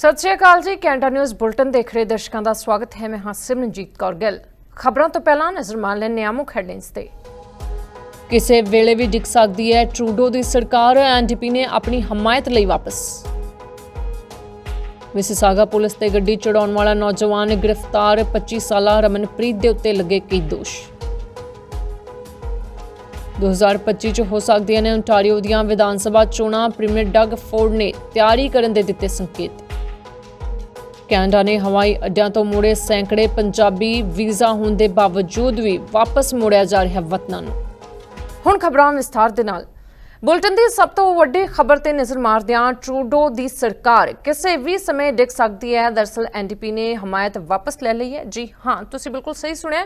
ਸਤਿ ਸ਼੍ਰੀ ਅਕਾਲ ਜੀ, Canada news bulletin ਦੇਖ ਰਹੇ ਦਰਸ਼ਕਾਂ ਦਾ ਸਵਾਗਤ ਹੈ। ਮੈਂ ਹਾਂ ਸਿਮਰਨਜੀਤ ਕੌਰ ਗਿੱਲ। ਖਬਰਾਂ ਤੋਂ ਪਹਿਲਾਂ ਨਜ਼ਰ ਮਾਰ ਲੈਂਦੇ ਹਾਂ ਮੁੱਖ ਹੈਡਲਾਈਨਸ ਤੇ। ਕਿਸੇ ਵੇਲੇ ਵੀ ਡਿੱਗ ਸਕਦੀ ਹੈ ਟਰੂਡੋ ਦੀ ਸਰਕਾਰ, ਐਨਡੀਪੀ ਨੇ ਆਪਣੀ ਹਮਾਇਤ ਲਈ ਵਾਪਸ। ਮਿਸਿਸਾਗਾ ਪੁਲਿਸ ਤੇ ਗੱਡੀ ਚੜਾਉਣ ਵਾਲਾ ਨੌਜਵਾਨ ਗ੍ਰਿਫਤਾਰ 25 ਸਾਲਾ ਰਮਨਪ੍ਰੀਤ ਦੇ ਉੱਤੇ ਲੱਗੇ ਕਈ ਦੋਸ਼। 2025 ਚ ਹੋ ਸਕਦੀਆਂ ਨੇ ਓਨਟਾਰੀਓ ਦੀਆਂ ਵਿਧਾਨ ਸਭਾ ਚੋਣਾਂ। ਪ੍ਰੀਮੀਅਰ ਡਗ ਫੋਰਡ ਨੇ ਤਿਆਰੀ ਕਰਨ ਦੇ ਦਿੱਤੇ ਸੰਕੇਤ। ਕੈਨੇਡਾ ਨੇ ਹਵਾਈ ਅੱਡਿਆਂ ਤੋਂ ਮੁੜੇ ਸੈਂਕੜੇ ਪੰਜਾਬੀ ਵੀਜ਼ਾ ਹੋਣ ਦੇ ਬਾਵਜੂਦ ਵੀ ਵਾਪਸ ਮੋੜਿਆ ਜਾ ਰਿਹਾ ਵਤਨਾਂ ਨੂੰ। ਹੁਣ ਖਬਰਾਂ ਵਿਸਥਾਰ ਦੇ ਨਾਲ। ਬੁਲਟਨ ਦੀ ਸਭ ਤੋਂ ਵੱਡੀ ਖਬਰ ਤੇ ਨਜ਼ਰ ਮਾਰਦਿਆਂ ਟਰੂਡੋ ਦੀ ਸਰਕਾਰ ਕਿਸੇ ਵੀ ਸਮੇਂ ਡਿੱਗ ਸਕਦੀ ਹੈ। ਦਰਸਲ ਐਨਡੀਪੀ ਨੇ ਹਮਾਇਤ ਵਾਪਸ ਲੈ ਲਈ ਹੈ। ਜੀ ਹਾਂ, ਤੁਸੀਂ ਬਿਲਕੁਲ ਸਹੀ ਸੁਣਿਆ।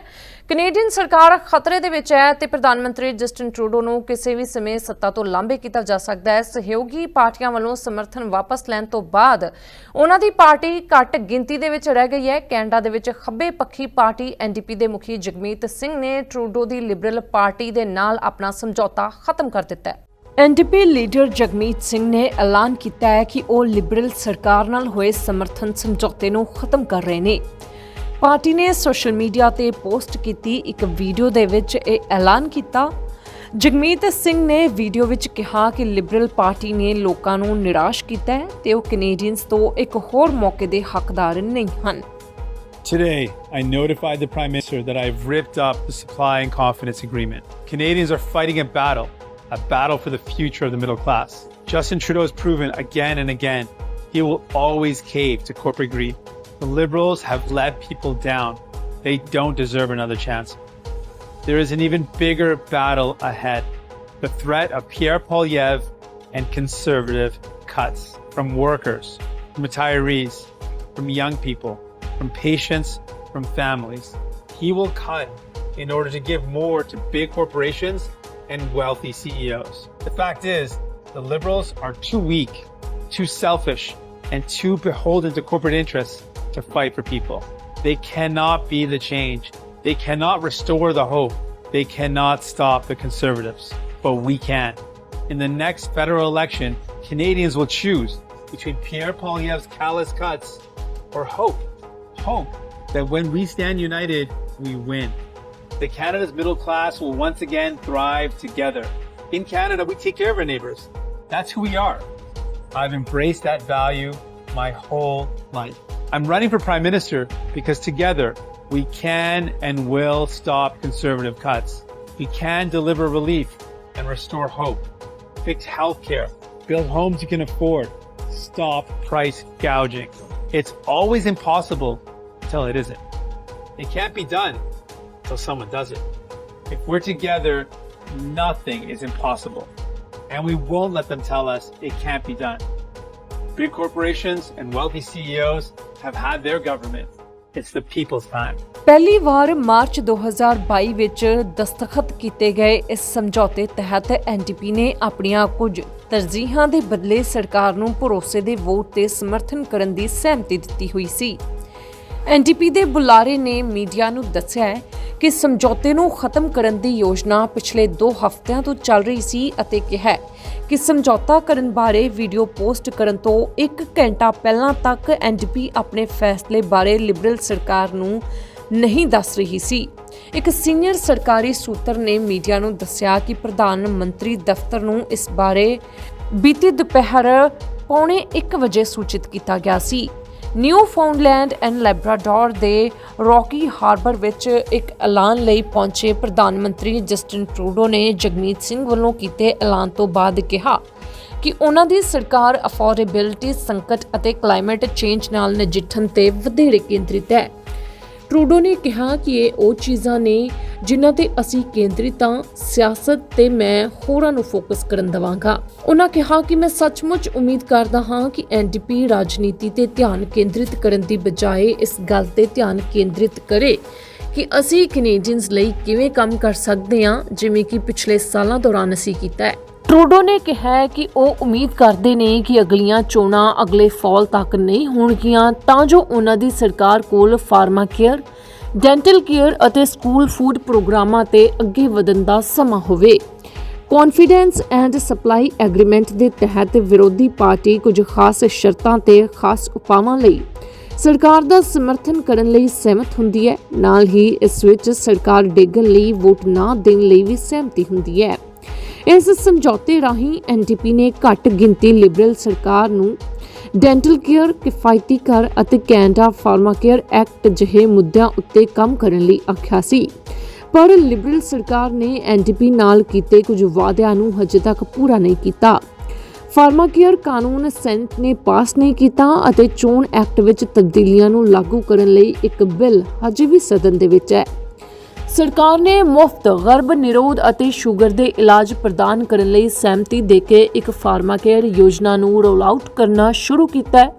ਕੈਨੇਡੀਅਨ ਸਰਕਾਰ ਖਤਰੇ ਦੇ ਵਿੱਚ ਹੈ ਤੇ ਪ੍ਰਧਾਨ ਮੰਤਰੀ ਜਸਟਿਨ ਟਰੂਡੋ ਨੂੰ ਕਿਸੇ ਵੀ ਸਮੇਂ ਸੱਤਾ ਤੋਂ ਲਾਂਭੇ ਕੀਤਾ ਜਾ ਸਕਦਾ ਹੈ। ਸਹਿਯੋਗੀ ਪਾਰਟੀਆਂ ਵੱਲੋਂ ਸਮਰਥਨ ਵਾਪਸ ਲੈਣ ਤੋਂ ਬਾਅਦ ਉਹਨਾਂ ਦੀ ਪਾਰਟੀ ਘੱਟ ਗਿਣਤੀ ਦੇ ਵਿੱਚ ਰਹਿ ਗਈ ਹੈ। ਕੈਨੇਡਾ ਦੇ ਵਿੱਚ ਖੱਬੇ ਪੱਖੀ ਪਾਰਟੀ ਐਨਡੀਪੀ ਦੇ ਮੁਖੀ ਜਗਮੀਤ ਸਿੰਘ ਨੇ ਟਰੂਡੋ ਦੀ ਲਿਬਰਲ ਪਾਰਟੀ ਦੇ ਨਾਲ ਆਪਣਾ ਸਮਝੌਤਾ ਖਤਮ ਕਰ ਦਿੱਤਾ ਹੈ। ਐਨਡੀਪੀ ਲੀਡਰ ਜਗਮੀਤ ਸਿੰਘ ਨੇ ਐਲਾਨ ਕੀਤਾ ਹੈ ਕਿ ਉਹ ਲਿਬਰਲ ਸਰਕਾਰ ਨਾਲ ਹੋਏ ਸਮਰਥਨ ਸਮਝੌਤੇ ਨੂੰ ਖਤਮ ਕਰ ਰਹੇ ਨੇ। ਪਾਰਟੀ ਨੇ ਸੋਸ਼ਲ ਮੀਡੀਆ ਤੇ ਪੋਸਟ ਕੀਤੀ ਇੱਕ ਵੀਡੀਓ ਦੇ ਵਿੱਚ ਇਹ ਐਲਾਨ ਕੀਤਾ। ਜਗਮੀਤ ਸਿੰਘ ਨੇ ਵੀਡੀਓ ਵਿੱਚ ਕਿਹਾ ਕਿ ਲਿਬਰਲ ਪਾਰਟੀ ਨੇ ਲੋਕਾਂ ਨੂੰ ਨਿਰਾਸ਼ ਕੀਤਾ ਹੈ ਤੇ ਉਹ ਕੈਨੇਡੀਅਨਸ ਤੋਂ ਇੱਕ ਹੋਰ ਮੌਕੇ ਦੇ ਹੱਕਦਾਰ ਨਹੀਂ ਹਨ। Today, I notified the Prime Minister that I've ripped up the supply and confidence agreement. Canadians are fighting a battle, a battle for the future of the middle class. Justin Trudeau has proven again and again he will always cave to corporate greed. The Liberals have let people down. They don't deserve another chance. There is an even bigger battle ahead the threat of Pierre Polyev and conservative cuts from workers, from retirees, from young people, from patients, from families. He will cut in order to give more to big corporations and wealthy CEOs. The fact is, the liberals are too weak, too selfish, and too beholden to corporate interests to fight for people. They cannot be the change. They cannot restore the hope. They cannot stop the conservatives. But we can. In the next federal election, Canadians will choose between Pierre Poilievre's callous cuts or hope. Hope that when we stand united, we win. That Canada's middle class will once again thrive together. In Canada, we take care of our neighbors. That's who we are. I've embraced that value my whole life. I'm running for Prime Minister because together we can and will stop conservative cuts. We can deliver relief and restore hope. Fix healthcare, build homes you can afford, stop price gouging. It's always impossible until it isn't. It can't be done until someone does it. If we're together, nothing is impossible. And we won't let them tell us it can't be done. Big corporations and wealthy CEOs have had their government. It's the people's time. ਪਹਿਲੀ ਵਾਰ March 2022 ਵਿੱਚ ਦਸਤਖਤ ਕੀਤੇ ਗਏ ਇਸ ਸਮਝੌਤੇ ਤਹਿਤ NDP ਨੇ ਆਪਣੀਆਂ ਕੁਝ ਤਰਜੀਹਾਂ ਦੇ ਬਦਲੇ ਸਰਕਾਰ ਨੂੰ ਭਰੋਸੇ ਦੇ ਵੋਟ ਤੇ ਸਮਰਥਨ ਕਰਨ ਦੀ ਸਹਿਮਤੀ ਦਿੱਤੀ ਹੋਈ ਸੀ ਐਨਡੀਪੀ ਦੇ ਬੁਲਾਰੇ ਨੇ ਮੀਡੀਆ ਨੂੰ ਦੱਸਿਆ ਹੈ ਕਿ ਸਮਝੌਤੇ ਨੂੰ ਖਤਮ ਕਰਨ ਦੀ ਯੋਜਨਾ ਪਿਛਲੇ 2 ਹਫ਼ਤਿਆਂ ਤੋਂ ਚੱਲ ਰਹੀ ਸੀ ਅਤੇ ਕਿਹਾ ਕਿ ਸਮਝੌਤਾ ਕਰਨ ਬਾਰੇ ਵੀਡੀਓ ਪੋਸਟ ਕਰਨ ਤੋਂ 1 ਘੰਟਾ ਪਹਿਲਾਂ ਤੱਕ ਐਨਡੀਪੀ ਆਪਣੇ ਫੈਸਲੇ ਬਾਰੇ ਲਿਬਰਲ ਸਰਕਾਰ ਨੂੰ ਨਹੀਂ ਦੱਸ ਰਹੀ ਸੀ। ਇੱਕ ਸੀਨੀਅਰ ਸਰਕਾਰੀ ਸੂਤਰ ਨੇ ਮੀਡੀਆ ਨੂੰ ਦੱਸਿਆ ਕਿ ਪ੍ਰਧਾਨ ਮੰਤਰੀ ਦਫ਼ਤਰ ਨੂੰ ਇਸ ਬਾਰੇ ਬੀਤੀ ਦੁਪਹਿਰ ਪੌਣੇ 1 ਵਜੇ ਸੂਚਿਤ ਕੀਤਾ ਗਿਆ ਸੀ। ਨਿਊ ਫਾਊਂਡਲੈਂਡ ਐਂਡ ਲੈਬਰਾਡੋਰ ਦੇ ਰੌਕੀ ਹਾਰਬਰ ਵਿੱਚ ਇੱਕ ਐਲਾਨ ਲਈ ਪਹੁੰਚੇ ਪ੍ਰਧਾਨ ਮੰਤਰੀ ਜਸਟਿਨ ਟਰੂਡੋ ਨੇ ਜਗਮੀਤ ਸਿੰਘ ਵੱਲੋਂ ਕੀਤੇ ਐਲਾਨ ਤੋਂ ਬਾਅਦ ਕਿਹਾ ਕਿ ਉਹਨਾਂ ਦੀ ਸਰਕਾਰ ਅਫੋਰਡੇਬਿਲਟੀ, ਸੰਕਟ ਅਤੇ ਕਲਾਈਮੇਟ ਚੇਂਜ ਨਾਲ ਨਜਿੱਠਣ ਤੇ ਵਧੇਰੇ ਕੇਂਦਰਿਤ ਹੈ। ਟਰੂਡੋ ਨੇ ਕਿਹਾ ਕਿ ਇਹ ਉਹ ਚੀਜ਼ਾਂ ਨੇ ਜਿਨ੍ਹਾਂ ਤੇ ਅਸੀਂ ਕੇਂਦਰਿਤ ਹਾਂ, ਸਿਆਸਤ ਤੇ ਮੈਂ ਹੋਰਾਂ ਨੂੰ ਫੋਕਸ ਕਰਨ ਦਵਾਂਗਾ। ਉਹਨਾਂ ਕਿਹਾ ਕਿ ਮੈਂ ਸੱਚਮੁੱਚ ਉਮੀਦ ਕਰਦਾ ਹਾਂ ਕਿ ਐਨਡੀਪੀ ਰਾਜਨੀਤੀ ਤੇ ਧਿਆਨ ਕੇਂਦਰਿਤ ਕਰਨ ਦੀ ਬਜਾਏ ਇਸ ਗੱਲ ਤੇ ਧਿਆਨ ਕੇਂਦਰਿਤ ਕਰੇ। ਕਿ ਅਸੀਂ ਕੈਨੇਡੀਅਨਸ ਲਈ ਕਿਵੇਂ ਕੰਮ ਕਰ ਸਕਦੇ ਹਾਂ, ਜਿਵੇਂ ਕਿ ਪਿਛਲੇ ਸਾਲਾਂ ਦੌਰਾਨ ਅਸੀਂ ਕੀਤਾ ਹੈ। ਟਰੂਡੋ ਨੇ ਕਿਹਾ ਹੈ ਕਿ ਉਹ ਉਮੀਦ ਕਰਦੇ ਨੇ ਕਿ ਅਗਲੀਆਂ ਚੋਣਾਂ ਅਗਲੇ ਫਾਲ ਤੱਕ ਨਹੀਂ ਹੋਣਗੀਆਂ, ਤਾਂ ਜੋ ਉਹਨਾਂ ਦੀ ਸਰਕਾਰ ਕੋਲ ਫਾਰਮਾ ਕੇਅਰ, ਡੈਂਟਲ ਕੇਅਰ ਅਤੇ ਸਕੂਲ ਫੂਡ ਪ੍ਰੋਗਰਾਮਾਂ ਤੇ ਅੱਗੇ ਵਧਣ ਦਾ ਸਮਾਂ ਹੋਵੇ। ਕੌਨਫੀਡੈਂਸ ਐਂਡ ਸਪਲਾਈ ਐਗਰੀਮੈਂਟ ਦੇ ਤਹਿਤ ਵਿਰੋਧੀ ਪਾਰਟੀ ਕੁਝ ਖਾਸ ਸ਼ਰਤਾਂ ਤੇ ਖਾਸ ਉਪਾਵਾਂ ਲਈ ਸਰਕਾਰ ਦਾ ਸਮਰਥਨ ਕਰਨ ਲਈ ਸਹਿਮਤ ਹੁੰਦੀ ਹੈ। ਨਾਲ ਹੀ ਇਸ ਵਿੱਚ ਸਰਕਾਰ ਡੇਗਣ ਲਈ ਵੋਟ ਨਾ ਦੇਣ ਲਈ ਵੀ ਸਹਿਮਤੀ ਹੁੰਦੀ ਹੈ। ਇਸ ਸਮਝੌਤੇ ਰਾਹੀਂ ਐਨਡੀਪੀ ਨੇ ਘੱਟ ਗਿਣਤੀ ਲਿਬਰਲ ਸਰਕਾਰ ਨੂੰ ਡੈਂਟਲ ਕੇਅਰ, ਕਿਫਾਇਤੀ ਕਰ ਅਤੇ ਕੈਨੇਡਾ ਫਾਰਮਾ ਕੇਅਰ ਐਕਟ ਜਿਹੇ ਮੁੱਦਿਆਂ ਉੱਤੇ ਕੰਮ ਕਰਨ ਲਈ ਆਖਿਆ ਸੀ। ਪਰ ਲਿਬਰਲ ਸਰਕਾਰ ਨੇ ਐਨਡੀਪੀ ਨਾਲ ਕੀਤੇ ਕੁਝ ਵਾਅਦਿਆਂ ਨੂੰ ਹਜੇ ਤੱਕ ਪੂਰਾ ਨਹੀਂ ਕੀਤਾ। ਫਾਰਮਾਕੇਅਰ ਕਾਨੂੰਨ ਸੈਨੇਟ ਨੇ ਪਾਸ ਨਹੀਂ ਕੀਤਾ ਅਤੇ ਚੋਣ ਐਕਟ ਵਿੱਚ ਤਬਦੀਲੀਆਂ ਨੂੰ ਲਾਗੂ ਕਰਨ ਲਈ ਇੱਕ ਬਿੱਲ ਹਜੇ ਵੀ ਸਦਨ ਦੇ ਵਿੱਚ ਹੈ। ਸਰਕਾਰ ਨੇ ਮੁਫਤ, ਗਰਭ ਨਿਰੋਧ ਅਤੇ ਸ਼ੂਗਰ ਦੇ ਇਲਾਜ ਪ੍ਰਦਾਨ ਕਰਨ ਲਈ ਸਹਿਮਤੀ ਦੇ ਕੇ ਇੱਕ ਫਾਰਮਾਕੇਅਰ ਯੋਜਨਾ ਨੂੰ ਰੋਲ ਆਊਟ ਕਰਨਾ ਸ਼ੁਰੂ ਕੀਤਾ ਹੈ।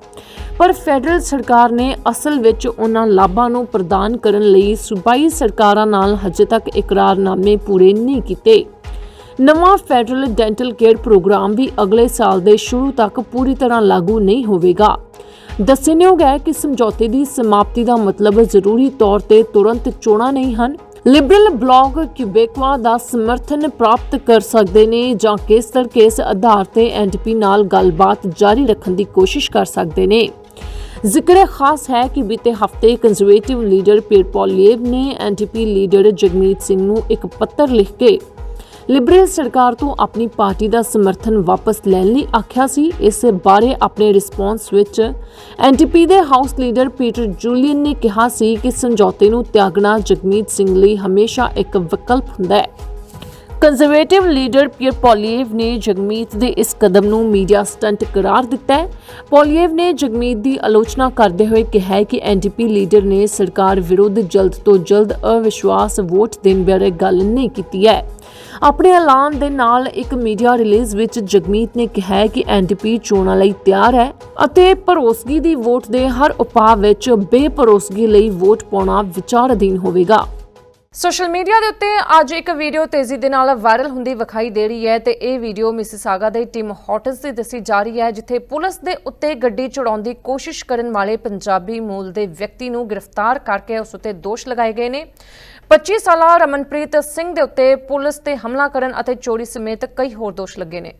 ਪਰ ਫੈਡਰਲ ਸਰਕਾਰ ਨੇ ਅਸਲ ਵਿੱਚ ਉਹਨਾਂ ਲਾਭਾਂ ਨੂੰ ਪ੍ਰਦਾਨ ਕਰਨ ਲਈ ਸੂਬਾਈ ਸਰਕਾਰਾਂ ਨਾਲ ਹਜੇ ਤੱਕ ਇਕਰਾਰਨਾਮੇ ਪੂਰੇ ਨਹੀਂ ਕੀਤੇ। ਨਵਾਂ ਫੈਡਰਲ ਡੈਂਟਲ ਕੇਅਰ ਪ੍ਰੋਗਰਾਮ ਵੀ ਅਗਲੇ ਸਾਲ ਦੇ ਸ਼ੁਰੂ ਤੱਕ ਪੂਰੀ ਤਰ੍ਹਾਂ ਲਾਗੂ ਨਹੀਂ ਹੋਵੇਗਾ। ਦੱਸਣਯੋਗ ਹੈ ਕਿ ਸਮਝੌਤੇ ਦੀ ਸਮਾਪਤੀ ਦਾ ਮਤਲਬ ਜ਼ਰੂਰੀ ਤੌਰ ਤੇ ਤੁਰੰਤ ਚੋਣਾਂ ਨਹੀਂ ਹਨ। ਲਿਬਰਲ ਬਲੌਗ ਕਿਊਬੇਕਵਾ ਦਾ ਸਮਰਥਨ ਪ੍ਰਾਪਤ ਕਰ ਸਕਦੇ ਨੇ ਜਾਂ ਕੇਸ ਦਰ ਕੇਸ ਆਧਾਰ ਤੇ ਐਨਡੀਪੀ ਨਾਲ ਗੱਲਬਾਤ ਜਾਰੀ ਰੱਖਣ ਦੀ ਕੋਸ਼ਿਸ਼ ਕਰ ਸਕਦੇ ਨੇ। ਜ਼ਿਕਰ ਖਾਸ ਹੈ ਕਿ ਬੀਤੇ ਹਫ਼ਤੇ ਕੰਜ਼ਰਵੇਟਿਵ ਲੀਡਰ ਪੀਰ ਪੋਲੀਏਵ ਨੇ ਐਨਡੀਪੀ ਲੀਡਰ ਜਗਮੀਤ ਸਿੰਘ ਨੂੰ ਇੱਕ ਪੱਤਰ ਲਿਖ ਕੇ ਲਿਬਰਲ ਸਰਕਾਰ ਤੋਂ ਆਪਣੀ ਪਾਰਟੀ ਦਾ ਸਮਰਥਨ ਵਾਪਸ ਲੈਣ ਲਈ ਆਖਿਆ ਸੀ। ਇਸ ਬਾਰੇ ਆਪਣੇ ਰਿਸਪੌਂਸ ਵਿੱਚ ਐਨਡੀਪੀ ਦੇ ਹਾਊਸ ਲੀਡਰ ਪੀਟਰ ਜੂਲੀਅਨ ਨੇ ਕਿਹਾ ਸੀ ਕਿ ਸਮਝੌਤੇ ਨੂੰ ਤਿਆਗਣਾ ਜਗਮੀਤ ਸਿੰਘ ਲਈ ਹਮੇਸ਼ਾ ਇੱਕ ਵਿਕਲਪ ਹੁੰਦਾ ਹੈ। ਕੰਜ਼ਰਵੇਟਿਵ ਲੀਡਰ ਪੀਅਰ ਪੋਲੀਏਵ ਨੇ ਜਗਮੀਤ ਦੇ ਇਸ ਕਦਮ ਨੂੰ ਮੀਡੀਆ ਸਟੰਟ ਕਰਾਰ ਦਿੱਤਾ ਹੈ। ਪੋਲੀਏਵ ਨੇ ਜਗਮੀਤ ਦੀ ਆਲੋਚਨਾ ਕਰਦੇ ਹੋਏ ਕਿਹਾ ਹੈ ਕਿ ਐਨਡੀਪੀ ਲੀਡਰ ਨੇ ਸਰਕਾਰ ਵਿਰੁੱਧ ਜਲਦ ਤੋਂ ਜਲਦ ਅਵਿਸ਼ਵਾਸ ਵੋਟ ਦੇਣ ਬਾਰੇ ਗੱਲ ਨਹੀਂ ਕੀਤੀ ਹੈ। ਆਪਣੇ ਐਲਾਨ ਦੇ ਨਾਲ ਇੱਕ ਮੀਡੀਆ ਰਿਲੀਜ਼ ਵਿੱਚ ਜਗਮੀਤ ਨੇ ਕਿਹਾ ਹੈ ਕਿ ਐਨਡੀਪੀ ਚੋਣਾਂ ਲਈ ਤਿਆਰ ਹੈ ਅਤੇ ਭਰੋਸਗੀ ਦੀ ਵੋਟ ਦੇ ਹਰ ਉਪਾਅ ਵਿੱਚ ਬੇਭਰੋਸਗੀ ਲਈ ਵੋਟ ਪਾਉਣਾ ਵਿਚਾਰ ਅਧੀਨ ਹੋਵੇਗਾ। ਸੋਸ਼ਲ ਮੀਡੀਆ ਦੇ ਉੱਤੇ ਅੱਜ ਇੱਕ ਵੀਡੀਓ ਤੇਜ਼ੀ ਦੇ ਨਾਲ ਵਾਇਰਲ ਹੁੰਦੀ ਵਿਖਾਈ ਦੇ ਰਹੀ ਹੈ ਤੇ ਇਹ ਵੀਡੀਓ ਮਿਸਿਸਾਗਾ ਦੇ ਟਿਮ ਹੌਟਸ ਦੀ ਦੱਸੀ ਜਾ ਰਹੀ ਹੈ, ਜਿੱਥੇ ਪੁਲਿਸ ਦੇ ਉੱਤੇ ਗੱਡੀ ਚੜਾਉਣ ਦੀ ਕੋਸ਼ਿਸ਼ ਕਰਨ ਵਾਲੇ ਪੰਜਾਬੀ ਮੂਲ ਦੇ ਵਿਅਕਤੀ ਨੂੰ ਗ੍ਰਿਫਤਾਰ ਕਰਕੇ ਉਸ ਉੱਤੇ ਦੋਸ਼ ਲਗਾਏ ਗਏ ਨੇ। 25 ਸਾਲਾ ਰਮਨਪ੍ਰੀਤ ਸਿੰਘ ਦੇ ਉੱਤੇ ਪੁਲਿਸ ਤੇ ਹਮਲਾ ਕਰਨ ਅਤੇ ਚੋਰੀ ਸਮੇਤ ਕਈ ਹੋਰ ਦੋਸ਼ ਲੱਗੇ ਨੇ।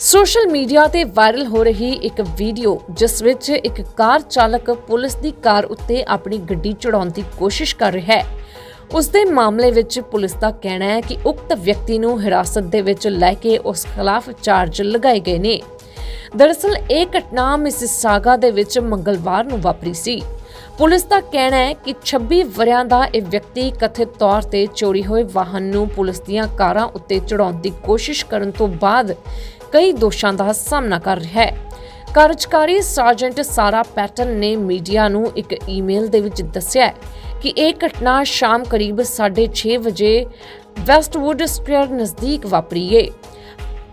ਸੋਸ਼ਲ ਮੀਡੀਆ ਤੇ ਵਾਇਰਲ ਹੋ ਰਹੀ ਇੱਕ ਵੀਡੀਓ, ਜਿਸ ਵਿੱਚ ਇੱਕ ਕਾਰ ਚਾਲਕ ਪੁਲਿਸ ਦੀ ਕਾਰ ਉੱਤੇ ਆਪਣੀ ਗੱਡੀ ਚੜਾਉਣ ਦੀ ਕੋਸ਼ਿਸ਼ ਕਰ ਰਿਹਾ ਹੈ। ਉਸ ਦੇ ਮਾਮਲੇ ਵਿੱਚ ਪੁਲਿਸ ਦਾ ਕਹਿਣਾ ਹੈ ਕਿ ਉਕਤ ਵਿਅਕਤੀ ਨੂੰ ਹਿਰਾਸਤ ਦੇ ਵਿੱਚ ਲੈ ਕੇ ਉਸ ਖਿਲਾਫ ਚਾਰਜ ਲਗਾਏ ਗਏ ਨੇ। ਦਰਅਸਲ, ਇਹ ਘਟਨਾ ਮਿਸਿਸਾਗਾ ਦੇ ਵਿੱਚ ਮੰਗਲਵਾਰ ਨੂੰ ਵਾਪਰੀ ਸੀ। ਪੁਲਿਸ ਦਾ ਕਹਿਣਾ ਹੈ ਕਿ 26 ਵਰਿਆਂ ਦਾ ਇਹ ਵਿਅਕਤੀ ਕਥਿਤ ਤੌਰ ਤੇ ਚੋਰੀ ਹੋਏ ਵਾਹਨ ਨੂੰ ਪੁਲਿਸ ਦੀਆਂ ਕਾਰਾਂ ਉੱਤੇ ਚੜਾਉਣ ਦੀ ਕੋਸ਼ਿਸ਼ ਕਰਨ ਤੋਂ ਬਾਅਦ ਕਈ ਦੋਸ਼ਾਂ ਦਾ ਸਾਹਮਣਾ ਕਰ ਰਿਹਾ ਹੈ। ਕਾਰਜਕਾਰੀ ਸਰਜੈਂਟ ਸਾਰਾ ਪੈਟਨ ਨੇ ਮੀਡੀਆ ਨੂੰ ਇੱਕ ਈਮੇਲ ਦੇ ਵਿੱਚ ਦੱਸਿਆ ਕਿ ਇਹ ਘਟਨਾ ਸ਼ਾਮ ਕਰੀਬ 6:30 ਵਜੇ ਵੈਸਟਵੁੱਡ ਸਕੁਅਰ ਨਜ਼ਦੀਕ ਵਾਪਰੀ ਏ।